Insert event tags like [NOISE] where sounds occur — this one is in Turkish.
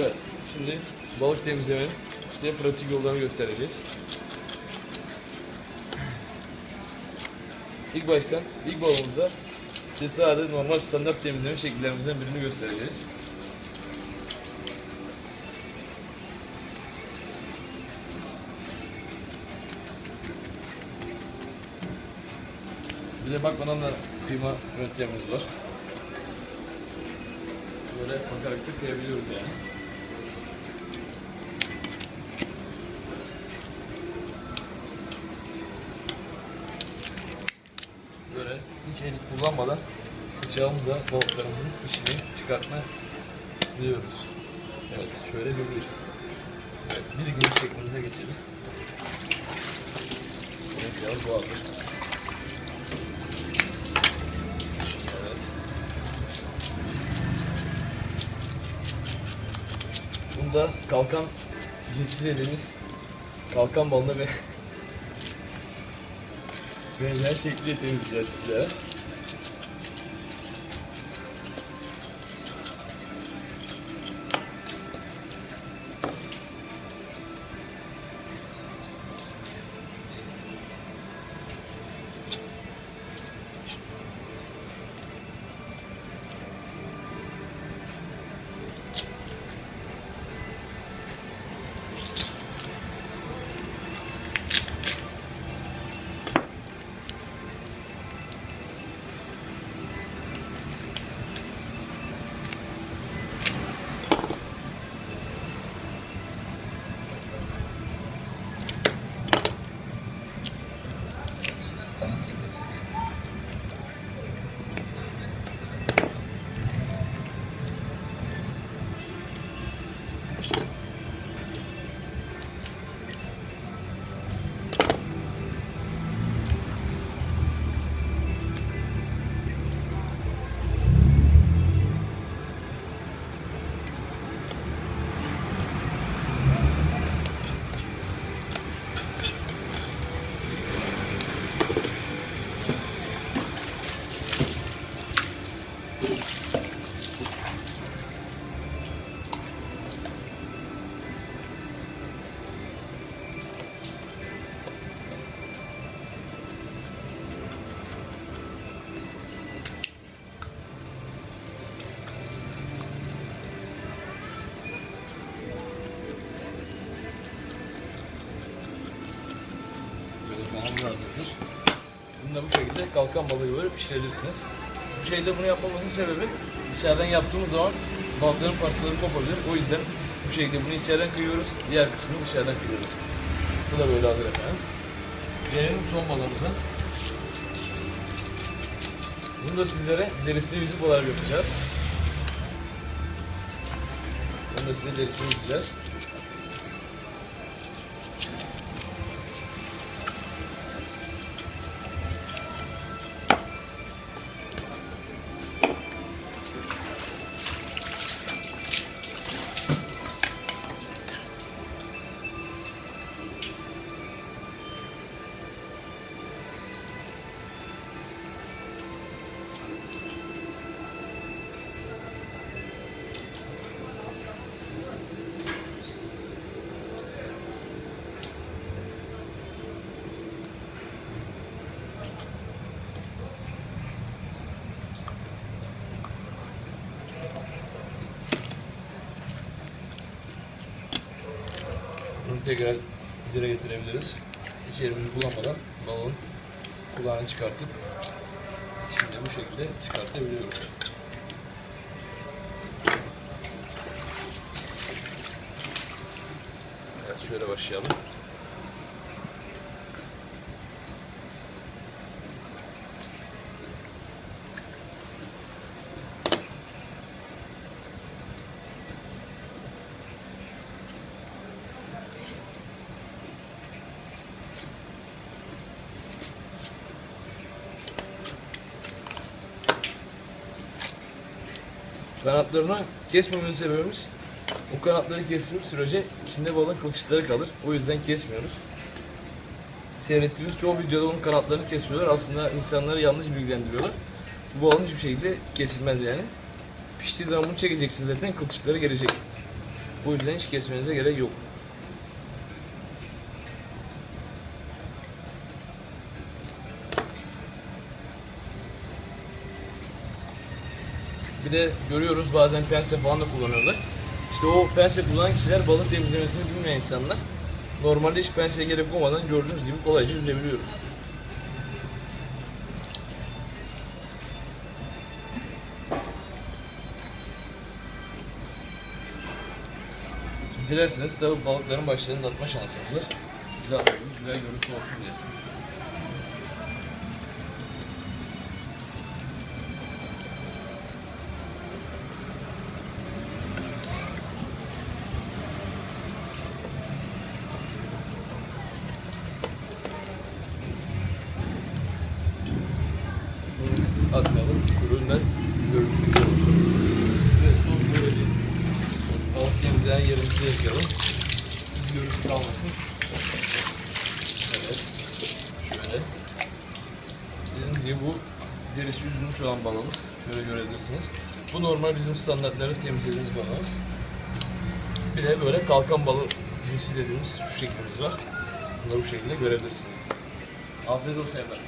Evet. Şimdi balık temizlemenin size pratik yollarını göstereceğiz. İlk baştan ilk balığımızda size sadece normal standart temizleme şekillerimizden birini göstereceğiz. Bir de bakmadan da kıyma yöntemimiz var. Böyle bakarak da kıyabiliyoruz yani. Böyle hiç el kullanmadan bıçağımızla balıklarımızın içini çıkartma biliyoruz. Evet şöyle bir bir. Evet bir gün şeklimize geçelim. Evet biraz bu hazır. Evet. Bunda kalkan cinsi dediğimiz kalkan balını ve [LAUGHS] benzer şekilde temizleyeceğiz sizlere. Kanalımız hazırdır. Bunu da bu şekilde kalkan balığı böyle pişirebilirsiniz. Bu şekilde bunu yapmamızın sebebi dışarıdan yaptığımız zaman balıkların parçaları kopabilir. O yüzden bu şekilde bunu içeriden kıyıyoruz. Diğer kısmını dışarıdan kıyıyoruz. Bu da böyle hazır efendim. Gelelim son balığımıza. Bunu da sizlere derisini yüzük olarak yapacağız. Bunu da size derisini yüzeceğiz. Bunu tekrar dire getirebiliriz. Hiç elimizi kullanmadan balığın kulağını çıkartıp şimdi bu şekilde çıkartabiliyoruz. Evet şöyle başlayalım. Kanatlarını kesmemenin sebebimiz o kanatları kestiğimiz sürece içinde balığın kılçıkları kalır. O yüzden kesmiyoruz. Seyrettiğimiz çoğu videoda onun kanatlarını kesiyorlar. Aslında insanları yanlış bilgilendiriyorlar. Bu balığın hiçbir şekilde kesilmez yani. Piştiği zaman bunu çekeceksin zaten kılçıkları gelecek. O yüzden hiç kesmenize gerek yok. Bir de görüyoruz bazen pense falan da kullanıyorlar. İşte o pense kullanan kişiler balık temizlemesini bilmeyen insanlar. Normalde hiç penseye gerek olmadan gördüğünüz gibi kolayca yüzebiliyoruz. Dilerseniz tabi balıkların başlarını atma şansınız var. Güzel, güzel görüntü olsun diye. Yerimizi yapalım. Biz görüntü kalmasın. Evet. Şöyle. Dediğimiz gibi bu derisi yüzülmüş olan balığımız. Şöyle görebilirsiniz. Bu normal bizim standartları temizlediğimiz balığımız. Bir de böyle kalkan balığı cinsi dediğimiz şu şeklimiz var. Bunları bu şekilde görebilirsiniz. Afiyet olsun efendim.